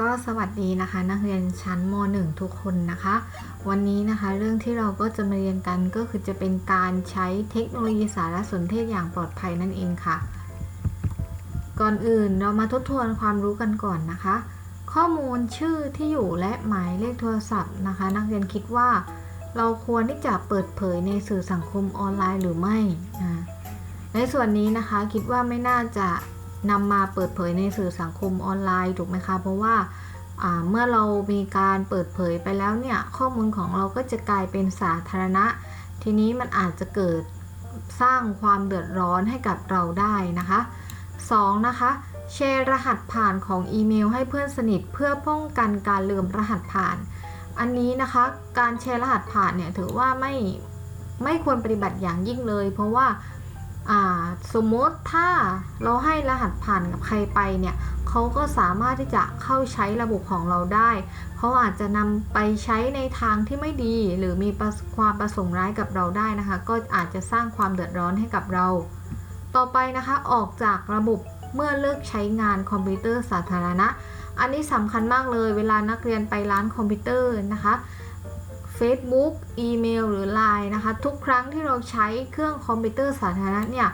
ก็สวัสดีนะคะ นักเรียนชั้นม .1 ทุกคนนะคะ วันนี้นะคะเรื่องที่เราก็จะมาเรียนกันก็คือจะเป็นการใช้เทคโนโลยีสารสนเทศอย่างปลอดภัยนั่นเองค่ะ ก่อนอื่นเรามาทบทวนความรู้กันก่อนนะคะ ข้อมูลชื่อที่อยู่และหมายเลขโทรศัพท์นะคะ นักเรียนคิดว่า เราควรที่จะเปิดเผยในสื่อสังคมออนไลน์หรือไม่ในส่วนนี้นะคะคิดว่าไม่น่าจะ นำมาเปิดเผยในสื่อสังคมออนไลน์ถูกไหมคะ เพราะว่าเมื่อเรามีการเปิดเผยไปแล้วเนี่ย ข้อมูลของเราก็จะกลายเป็นสาธารณะ ทีนี้มันอาจจะเกิดสร้างความเดือดร้อนให้กับเราได้นะคะ 2. นะคะ แชร์รหัสผ่านของอีเมลให้เพื่อนสนิทเพื่อป้องกันการลืมรหัสผ่าน อันนี้นะคะ การแชร์รหัสผ่านเนี่ยถือว่าไม่ไม่ควรปฏิบัติอย่างยิ่งเลย เพราะว่า สมมติถ้าเราให้รหัสผ่านกับใครไปเนี่ยเขาก็สามารถที่จะเข้าใช้ระบบของเราได้ เขาอาจจะนำไปใช้ในทางที่ไม่ดี หรือมีความประสงค์ร้ายกับเราได้นะคะ ก็อาจจะสร้างความเดือดร้อนให้กับเรา ต่อไปนะคะออกจากระบบเมื่อเลิกใช้งานคอมพิวเตอร์สาธารณะ อันนี้สำคัญมากเลย เวลานักเรียนไปร้านคอมพิวเตอร์นะคะ Facebook อีเมล หรือ Line นะคะ ทุกครั้งที่เราใช้เครื่องคอมพิวเตอร์สาธารณะเนี่ย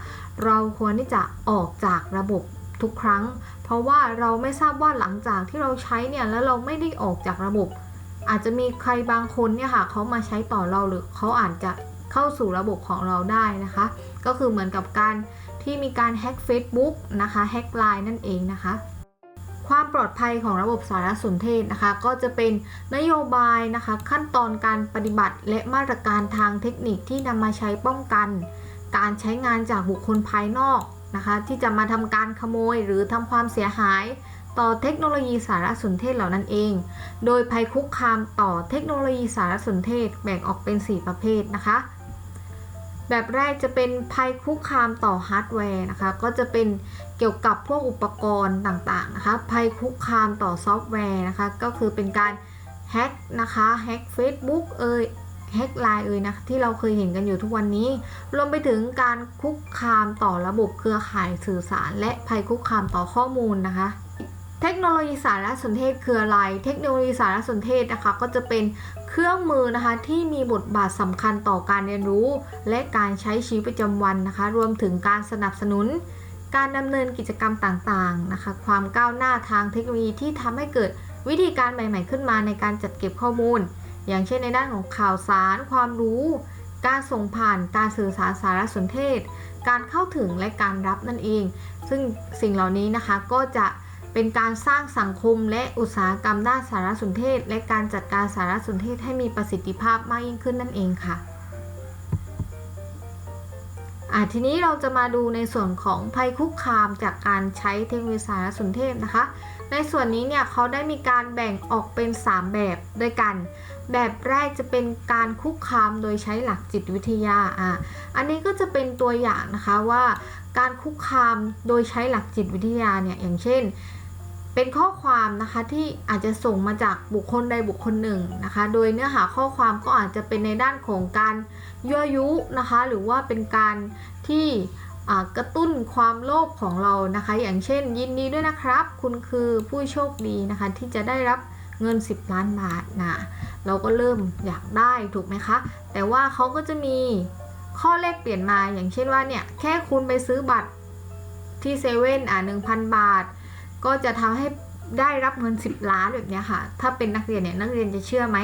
เราควรที่จะออกจากระบบทุกครั้ง เพราะว่าเราไม่ทราบว่าหลังจากที่เราใช้เนี่ยแล้วเราไม่ได้ออกจากระบบ อาจจะมีใครบางคนเนี่ยค่ะเขามาใช้ต่อเราหรือเขาอาจจะเข้าสู่ระบบของเราได้นะคะ ก็คือเหมือนกับการที่มีการแฮ็ก Facebook นะคะแฮ็ก Line นั่นเองนะคะ ความปลอดภัยของระบบสารสนเทศนะคะ ก็จะเป็นนโยบายนะคะ ขั้นตอนการปฏิบัติและมาตรการทางเทคนิคที่นำมาใช้ป้องกัน การใช้งานจากบุคคลภายนอกนะคะ ที่จะมาทำการขโมยหรือทำความเสียหาย ต่อเทคโนโลยีสารสนเทศเหล่านั้นเอง โดยภัยคุกคามต่อเทคโนโลยีสารสนเทศแบ่งออกเป็น 4 ประเภทนะคะ แบบแรกจะเป็นภัยคุกคามต่อฮาร์ดแวร์นะคะ ก็จะเป็นเกี่ยวกับพวกอุปกรณ์ต่างๆนะคะ ภัยคุกคามต่อซอฟต์แวร์นะคะ ก็คือเป็นการแฮ็กนะคะแฮ็ก Facebook เอ่ยแฮ็กไลน์เอ่ยนะที่เราเคยเห็นกันอยู่ทุกวันนี้ รวมไปถึงการคุกคามต่อระบบเครือข่ายสื่อสาร และภัยคุกคามต่อข้อมูลนะคะเทคโนโลยีสารสนเทศคืออะไร เทคโนโลยีสารสนเทศนะคะก็จะเป็น เครื่องมือนะคะที่มีบทบาทสำคัญต่อการเรียนรู้ และการใช้ชีวิตประจำวันนะคะ รวมถึงการสนับสนุน การดำเนินกิจกรรมต่างๆนะคะ ความก้าวหน้าทางเทคโนโลยีที่ทำให้เกิดวิธีการใหม่ ๆ ขึ้นมาในการจัดเก็บข้อมูล อย่างเช่นในด้านของข่าวสาร ความรู้ การส่งผ่านการสื่อสารสารสนเทศ การเข้าถึงและการรับนั่นเอง ซึ่งสิ่งเหล่านี้นะคะก็จะ เป็นการสร้างสังคมและอุตสาหกรรมด้านสารสนเทศ และการจัดการสารสนเทศให้มีประสิทธิภาพมากยิ่งขึ้นนั่นเองค่ะอะทีนี้เราจะมาดูในส่วนของภัยคุกคามจากการใช้เทคโนโลยีสารสนเทศนะคะ ในส่วนนี้เนี่ยเขาได้มีการแบ่งออกเป็น 3 แบบด้วยกัน แบบแรกจะเป็นการคุกคามโดยใช้หลักจิตวิทยาอะอันนี้ก็จะเป็นตัวอย่างนะคะว่า การคุกคามโดยใช้หลักจิตวิทยาเนี่ยอย่างเช่น เป็นข้อความนะคะที่อาจจะส่งมาจากบุคคลใดบุคคลหนึ่งนะคะ โดยเนื้อหาข้อความก็อาจจะเป็นในด้านของการยั่วยุนะคะ หรือว่าเป็นการที่กระตุ้นความโลภของเรานะคะ อย่างเช่น ยินดีด้วยนะครับ คุณคือผู้โชคดีนะคะ ที่จะได้รับเงิน 10 ล้านบาทนะเราก็เริ่มอยากได้ถูกไหมคะ แต่ว่าเขาก็จะมีข้อแลกเปลี่ยนมาอย่างเช่นว่าเนี่ยแค่คุณไปซื้อบัตรที่เซเว่นอะ1,000 บาท ก็จะทำให้ได้รับเงิน 10 ล้านแบบนี้ค่ะ ถ้าเป็นนักเรียนเนี่ยนักเรียนจะเชื่อไหม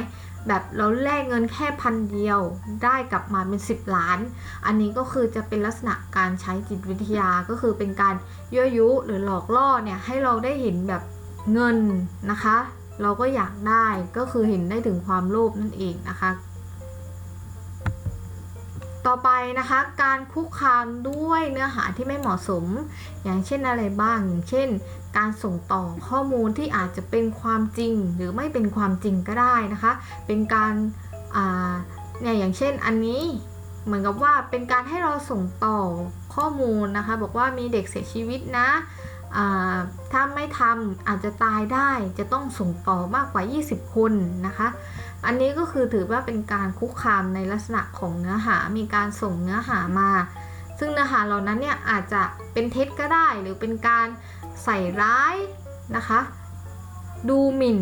แบบเราแลกเงินแค่พันเดียวได้กลับมาเป็น 10 ล้าน อันนี้ก็คือจะเป็นลักษณะการใช้จิตวิทยาก็คือเป็นการยั่วยุหรือหลอกล่อเนี่ยให้เราได้เห็นแบบเงินนะคะ เราก็อยากได้ก็คือเห็นได้ถึงความโลภนั่นเองนะคะ ต่อไปนะคะการคุกคามด้วยเนื้อหาที่ไม่เหมาะสม อย่างเช่นอะไรบ้าง อย่างเช่น การส่งต่อข้อมูลที่อาจจะเป็นความจริง หรือไม่เป็นความจริงก็ได้นะคะ เป็นการาเนี่ยอย่างเช่นอันนี้เหมือนกับว่าเป็นการให้เราส่งต่อข้อมูลนะคะ บอกว่ามีเด็กเสียชีวิตนะ ถ้าไม่ทำอาจจะตายได้จะต้องส่งต่อมากกว่า 20 คนนะคะ อันนี้ก็คือถือว่าเป็นการคุกคามในลักษณะของเนื้อหา มีการส่งเนื้อหามา ซึ่งเนื้อหาเหล่านั้นเนี่ยอาจจะเป็นเท็จก็ได้ หรือเป็นการใส่ร้ายนะคะ ดูหมิ่น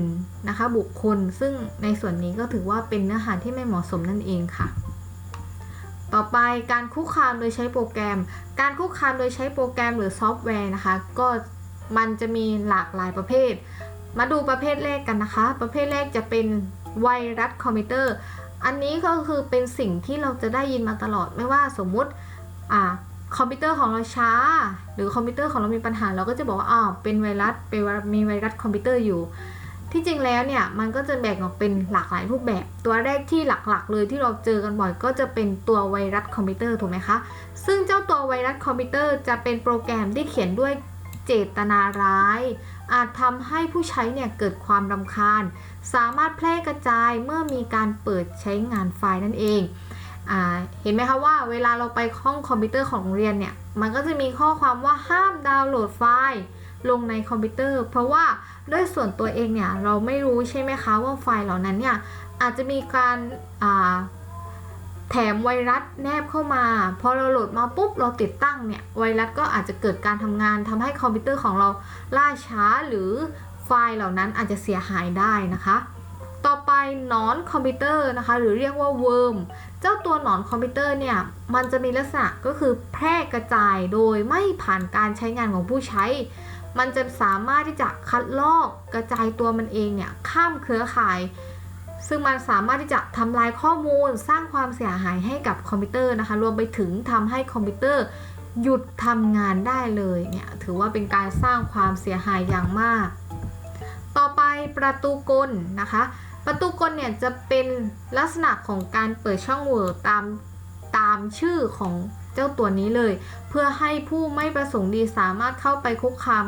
นะคะบุคคล ซึ่งในส่วนนี้ก็ถือว่าเป็นเนื้อหาที่ไม่เหมาะสมนั่นเองค่ะ ต่อไปการคุกคามโดยใช้โปรแกรม การคุกคามโดยใช้โปรแกรมหรือซอฟต์แวร์นะคะ ก็มันจะมีหลากหลายประเภท มาดูประเภทแรกกันนะคะ ประเภทแรกจะเป็นไวรัสคอมพิวเตอร์ อันนี้ก็คือเป็นสิ่งที่เราจะได้ยินมาตลอด ไม่ว่าสมมุติอ่าคอมพิวเตอร์ของเราช้า หรือคอมพิวเตอร์ของเรามีปัญหา เราก็จะบอกว่าอ้าวเป็นไวรัสเป็นไวรัสมีไวรัสคอมพิวเตอร์อยู่ ที่จริงแล้วเนี่ยมันก็จะแบ่งออกเป็นหลากหลายรูปแบบ ตัวแรกที่หลักๆ เลยที่เราเจอกันบ่อย ก็จะเป็นตัวไวรัสคอมพิวเตอร์ถูกไหมคะ ซึ่งเจ้าตัวไวรัสคอมพิวเตอร์จะเป็นโปรแกรมที่เขียนด้วยเจตนาร้าย อาจทำให้ผู้ใช้เนี่ยเกิดความรำคาญ สามารถแพร่กระจายเมื่อมีการเปิดใช้งานไฟล์นั่นเองเห็นไหมคะว่าเวลาเราไปห้องคอมพิวเตอร์ของโรงเรียนเนี่ย มันก็จะมีข้อความว่าห้ามดาวน์โหลดไฟล์ ลงในคอมพิวเตอร์ เพราะว่าด้วยส่วนตัวเองเนี่ยเราไม่รู้ใช่ไหมคะว่าไฟล์เหล่านั้นเนี่ยอาจจะมีการาแถมไวรัสแนบเข้ามา พอเราโหลดมาปุ๊บเราติดตั้งเนี่ยไวรัสก็อาจจะเกิดการทำงานทำให้คอมพิวเตอร์ของเราล่าช้าหรือไฟล์เหล่านั้นอาจจะเสียหายได้นะคะ ต่อไปหนอนคอมพิวเตอร์นะคะ หรือเรียกว่าเวิร์มเจ้าตัวหนอนคอมพิวเตอร์เนี่ยมันจะมีลักษณะก็คือแพร่กระจายโดยไม่ผ่านการใช้งานของผู้ใช้ มันจะสามารถที่จะคัดลอกกระจายตัวมันเองเนี่ยข้ามเครือข่าย ซึ่งมันสามารถที่จะทำลายข้อมูลสร้างความเสียหายให้กับคอมพิวเตอร์นะคะ รวมไปถึงทำให้คอมพิวเตอร์หยุดทำงานได้เลยเนี่ยถือว่าเป็นการสร้างความเสียหายอย่างมาก ต่อไปประตูกลนะคะ ประตูกลเนี่ยจะเป็นลักษณะของการเปิดช่องโหว่ตาม ตามชื่อของเจ้าตัวนี้เลย เพื่อให้ผู้ไม่ประสงค์ดีสามารถเข้าไปคุกคาม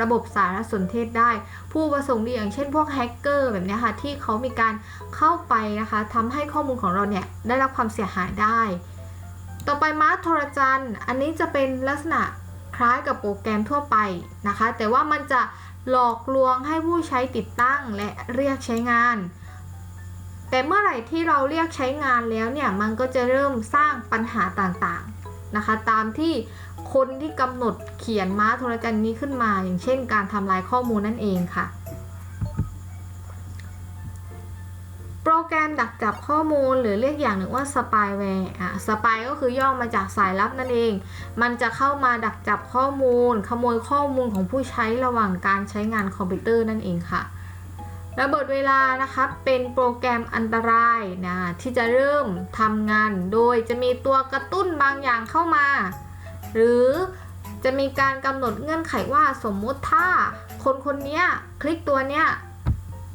ระบบสารสนเทศได้ ผู้ประสงค์ดีอย่างเช่นพวกแฮกเกอร์แบบนี้ค่ะที่เขามีการเข้าไปนะคะทำให้ข้อมูลของเราเนี่ยได้รับความเสียหายได้ ต่อไปมาร์โทรจันอันนี้จะเป็นลักษณะคล้ายกับโปรแกรมทั่วไปนะคะ แต่ว่ามันจะหลอกลวงให้ผู้ใช้ติดตั้งและเรียกใช้งาน แต่เมื่อไหร่ที่เราเรียกใช้งานแล้วเนี่ยมันก็จะเริ่มสร้างปัญหาต่างๆนะคะ ตามที่คนที่กำหนดเขียนม้าโทรจันนี้ขึ้นมา อย่างเช่น การทำลายข้อมูลนั่นเองค่ะ โปรแกรมดักจับข้อมูลหรือเรียกอย่างหนึ่งว่าสปายแวร์อะสปายก็คือย่อมาจากสายลับนั่นเอง มันจะเข้ามาดักจับข้อมูล ขโมยข้อมูลของผู้ใช้ระหว่างการใช้งานคอมพิวเตอร์นั่นเองค่ะ ระเบิดเวลานะคะเป็นโปรแกรมอันตรายนะที่จะเริ่มทำงาน โดยจะมีตัวกระตุ้นบางอย่างเข้ามา หรือจะมีการกำหนดเงื่อนไขว่าสมมุติถ้าคนคนนี้คลิกตัวเนี้ย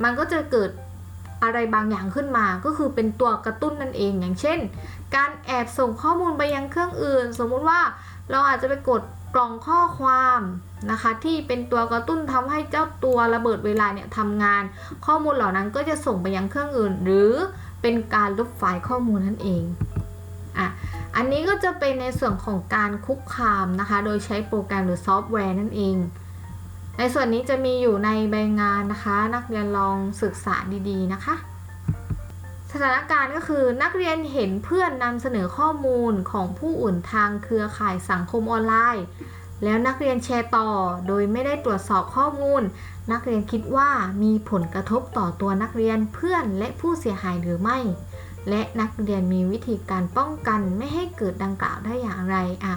มันก็จะเกิดอะไรบางอย่างขึ้นมา ก็คือเป็นตัวกระตุ้นนั่นเอง อย่างเช่น การแอบส่งข้อมูลไปยังเครื่องอื่น สมมุติว่าเราอาจจะไปกดกล่องข้อความ นะคะที่เป็นตัวกระตุ้นทำให้เจ้าตัวระเบิดเวลาเนี่ยทำงาน ข้อมูลเหล่านั้นก็จะส่งไปยังเครื่องอื่น หรือเป็นการลบไฟล์ข้อมูลนั่นเองอะอันนี้ก็จะเป็นในส่วนของการคุกคามนะคะ โดยใช้โปรแกรมหรือซอฟต์แวร์นั่นเอง ในส่วนนี้จะมีอยู่ในใบงานนะคะ นักเรียนลองศึกษาดีๆนะคะ สถานการณ์ก็คือนักเรียนเห็นเพื่อนนำเสนอข้อมูลของผู้อื่นทางเครือข่ายสังคมออนไลน์ แล้วนักเรียนแชร์ต่อ โดยไม่ได้ตรวจสอบข้อมูล นักเรียนคิดว่ามีผลกระทบต่อตัวนักเรียนเพื่อนและผู้เสียหายหรือไม่ และนักเรียนมีวิธีการป้องกันไม่ให้เกิดดังกล่าวได้อย่างไรอะ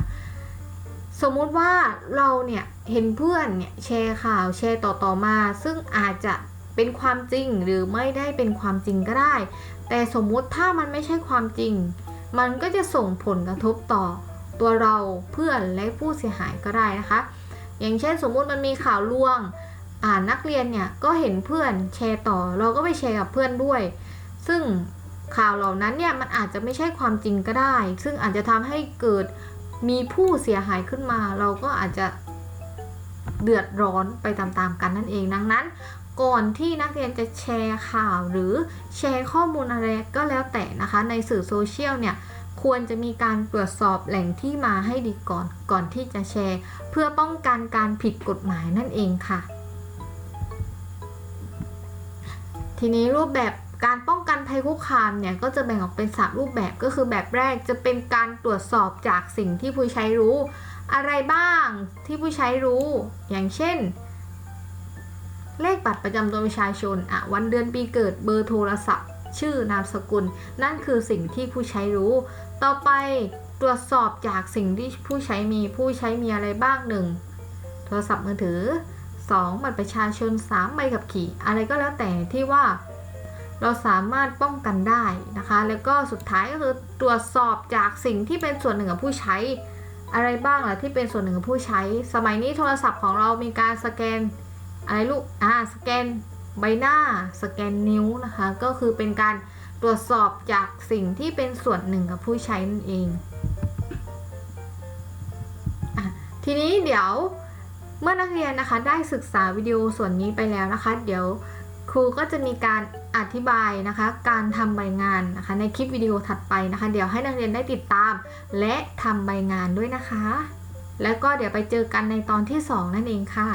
สมมุติว่าเราเนี่ยเห็นเพื่อนเนี่ยแชร์ข่าวแชร์ต่อๆมา ซึ่งอาจจะเป็นความจริงหรือไม่ได้เป็นความจริงก็ได้ แต่สมมุติถ้ามันไม่ใช่ความจริง มันก็จะส่งผลกระทบต่อ ตัวเราเพื่อนและผู้เสียหายก็ได้นะคะ อย่างเช่นสมมุติมันมีข่าวลวง อ่านนักเรียนเนี่ยก็เห็นเพื่อนแชร์ต่อ เราก็ไปแชร์กับเพื่อนด้วย ซึ่งข่าวเหล่านั้นเนี่ยมันอาจจะไม่ใช่ความจริงก็ได้ ซึ่งอาจจะทำให้เกิดมีผู้เสียหายขึ้นมา เราก็อาจจะเดือดร้อนไปตามๆกันนั่นเองดังนั้น ก่อนที่นักเรียนจะแชร์ข่าวหรือแชร์ข้อมูลอะไรก็แล้วแต่นะคะ ในสื่อโซเชียลเนี่ย ควรจะมีการตรวจสอบแหล่งที่มาให้ดีก่อนก่อนที่จะแชร์ เพื่อป้องกันการผิดกฎหมายนั่นเองค่ะ ทีนี้รูปแบบการป้องกันภัยคุกคามเนี่ยก็จะแบ่งออกเป็น 3 รูปแบบก็คือแบบแรกจะเป็นการตรวจสอบจากสิ่งที่ผู้ใช้รู้ อะไรบ้างที่ผู้ใช้รู้ อย่างเช่น เลขบัตรประจำตัวประชาชนอะวันเดือนปีเกิดเบอร์โทรศัพท์ ชื่อนามสกุล นั่นคือสิ่งที่ผู้ใช้รู้ ต่อไปตรวจสอบจากสิ่งที่ผู้ใช้มีผู้ใช้มีอะไรบ้างหนึ่งโทรศัพท์มือถือ 2. บัตรประชาชน 3. ใบขับขี่ อะไรก็แล้วแต่ที่ว่าเราสามารถป้องกันได้นะคะ แล้วก็สุดท้ายก็คือตรวจสอบจากสิ่งที่เป็นส่วนหนึ่งของผู้ใช้ อะไรบ้างล่ะที่เป็นส่วนหนึ่งของผู้ใช้ สมัยนี้โทรศัพท์ของเรามีการสแกนอะไรลูกอ่าสแกนใบหน้า สแกนนิ้วนะคะ ก็คือเป็นการ ตรวจสอบจากสิ่งที่เป็นส่วนหนึ่งกับผู้ใช้นั่นเองอทีนี้เดี๋ยวเมื่อนักเรียนนะคะได้ศึกษาวิดีโอส่วนนี้ไปแล้วนะคะ เดี๋ยวครูก็จะมีการอธิบายนะคะ การทำใบงานนะคะ ในคลิปวิดีโอถัดไปนะคะ เดี๋ยวให้นักเรียนได้ติดตาม และทำใบงานด้วยนะคะ แล้วก็เดี๋ยวไปเจอกันในตอนที่ 2 นั่นเองค่ะ